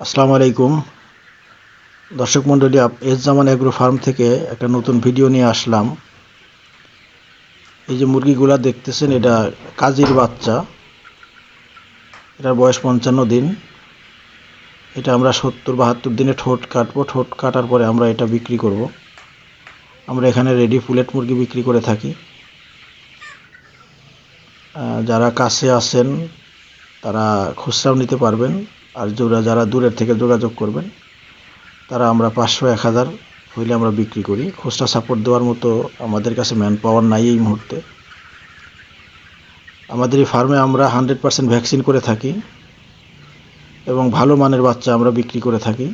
আসসালামু আলাইকুম। দর্শক মণ্ডলী এস জামান অ্যাগ্রো ফার্ম থেকে একটা নতুন ভিডিও নিয়ে আসলাম। এই যে মুরগিগুলা দেখতেছেন, এটা কাজীর বাচ্চা। এটার বয়স পঞ্চান্ন দিন। এটা আমরা সত্তর বাহাত্তর দিনে ঠোঁট কাটবো। ঠোঁট কাটার পরে আমরা এটা বিক্রি করব। আমরা এখানে রেডি ফুলেট মুরগি বিক্রি করে থাকি। যারা কাছে আসেন তারা খুচরাও নিতে পারবেন। আর যারা যারা দূরের থেকে যোগাযোগ করবেন, তারা আমরা পাঁচশো এক হাজার হইলে আমরা বিক্রি করি। খুচরা সাপোর্ট দেওয়ার মতো আমাদের কাছে ম্যান পাওয়ার নাই এই মুহূর্তে। আমাদের এই ফার্মে আমরা হান্ড্রেড পার্সেন্ট ভ্যাকসিন করে থাকি এবং ভালো মানের বাচ্চা আমরা বিক্রি করে থাকি।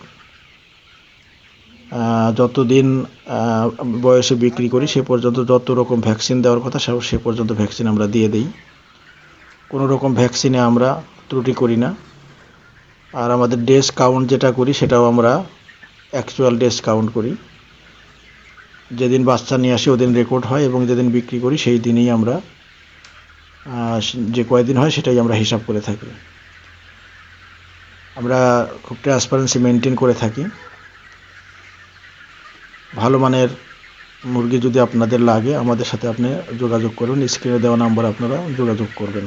যতদিন বয়সে বিক্রি করি, সে পর্যন্ত যত রকম ভ্যাকসিন দেওয়ার কথা, সে পর্যন্ত ভ্যাকসিন আমরা দিয়ে দিই। কোনো রকম ভ্যাকসিনে আমরা ত্রুটি করি না। আর আমাদের ডেস কাউন্ট যেটা করি, সেটাও আমরা অ্যাকচুয়াল ডেস কাউন্ট করি। যেদিন বাচ্চা নিয়ে আসি, ওদিন রেকর্ড হয় এবং যেদিন বিক্রি করি, সেই দিনই আমরা যে কয়দিন হয়, সেটাই আমরা হিসাব করে থাকি। আমরা খুব ট্রান্সপারেন্সি মেনটেন করে থাকি। ভালো মানের মুরগি যদি আপনাদের লাগে, আমাদের সাথে আপনি যোগাযোগ করবেন স্ক্রিনে দেওয়া নাম্বার আপনারা যোগাযোগ করবেন।